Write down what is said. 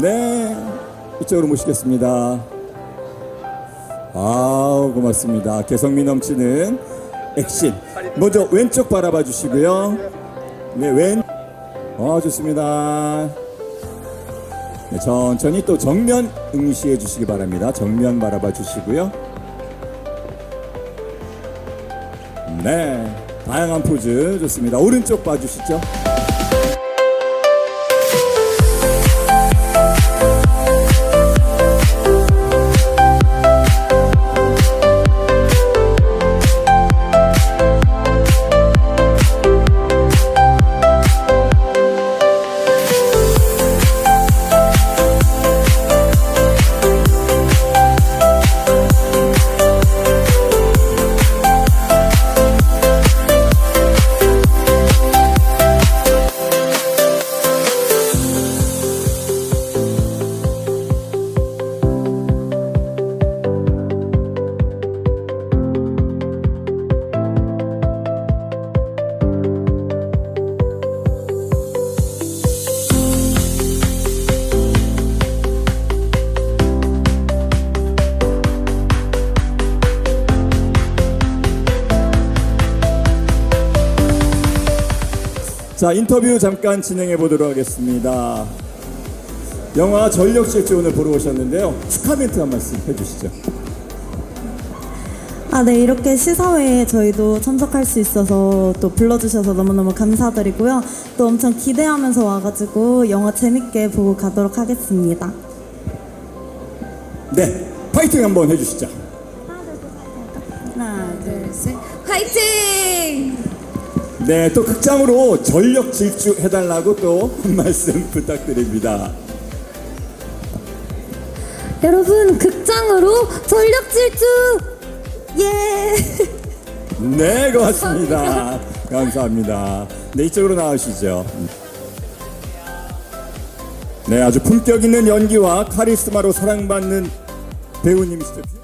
네, 이쪽으로 모시겠습니다. 아, 고맙습니다. 개성미 넘치는 액션. 먼저 왼쪽 바라봐 주시고요. 네, 왼. 어, 좋습니다. 네, 천천히 또 정면 응시해 주시기 바랍니다. 정면 바라봐 주시고요. 네, 다양한 포즈 좋습니다. 오른쪽 봐주시죠. 자, 인터뷰 잠깐 진행해 보도록 하겠습니다. 영화 전력 질주 오늘 보러 오셨는데요. 축하 멘트 한 말씀 해주시죠. 아, 네, 이렇게 시사회에 저희도 참석할 수 있어서 또 불러주셔서 너무너무 감사드리고요. 또 엄청 기대하면서 와가지고 영화 재밌게 보고 가도록 하겠습니다. 네, 파이팅 한번 해주시죠. 하나, 둘, 셋. 화이팅! 네, 또 극장으로 전력 질주 해달라고 또 한 말씀 부탁드립니다. 여러분 극장으로 전력 질주! 예! 네, 고맙습니다. 감사합니다. 네, 이쪽으로 나오시죠. 네, 아주 품격 있는 연기와 카리스마로 사랑받는 배우님이시죠.